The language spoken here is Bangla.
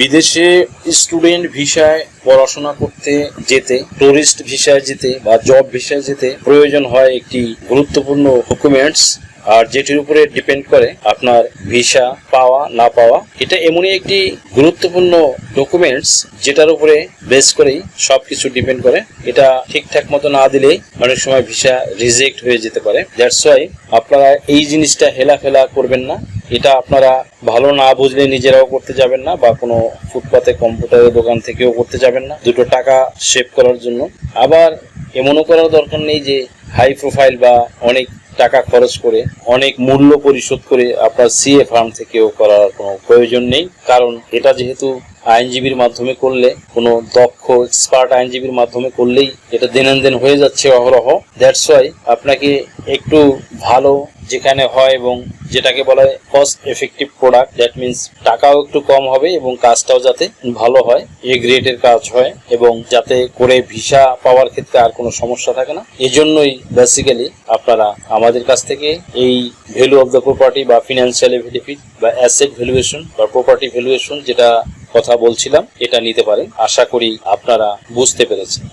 বিদেশে স্টুডেন্ট ভিসায় পড়াশোনা করতে যেতে টুরিস্ট ভিসায় যেতে বা জব ভিসায় যেতে প্রয়োজন হয় একটি গুরুত্বপূর্ণ ডকুমেন্টস আর যেটির উপরে ডিপেন্ড করে আপনার ভিসা পাওয়া, না পাওয়া। এটা এমনই একটি গুরুত্বপূর্ণ ডকুমেন্টস যেটার উপরে বেস করেই সবকিছু ডিপেন্ড করে। এটা ঠিকঠাক মতো না দিলেই অনেক সময় ভিসা রিজেক্ট হয়ে যেতে পারে। দ্যাটস ওয়াই আপনারা এই জিনিসটা হেলাফেলা করবেন না। এটা আপনারা ভালো না বুঝলে নিজেরাও করতে যাবেন না বা কোনো ফুটপাতে, কম্পিউটারের দোকান থেকেও করতে যাবেন না। দুটো টাকা সেভ করার জন্য। আবার এমনও করার দরকার নেই যে হাই প্রোফাইল বা অনেক টাকা খরচ করে, অনেক মূল্য পরিশোধ করে আপনার সিএ ফার্ম থেকেও করার কোনো প্রয়োজন নেই। কারণ এটা যেহেতু আইনজীবীর মাধ্যমে করলে, কোনো দক্ষ এক্সপার্ট আইনজীবীর মাধ্যমে করলেই এটা দৈনন্দিন হয়ে যাচ্ছে অহরহ। দ্যাটস ওয়াই আপনাকে একটু ভালো যেখানে হয় এবং যেটাকে বলা হয় cost effective product that means টাকাও একটু কম হবে এবং কাজটাও যাতে ভালো হয় এ গ্রেডের কাজ হয় এবং যাতে করে ভিসা পাওয়ার ক্ষেত্রে আর কোনো সমস্যা থাকে না। এজন্যই বেসিক্যালি আপনারা আমাদের কাছ থেকে এই ভ্যালু অফ দ্য প্রপার্টি বা ফিনান্সিয়াল বেনিফিট বা অ্যাসেট ভ্যালুয়েশন বা প্রপার্টি ভ্যালুয়েশন যেটা কথা বলছিলাম এটা নিতে পারেন। আশা করি আপনারা বুঝতে পেরেছেন।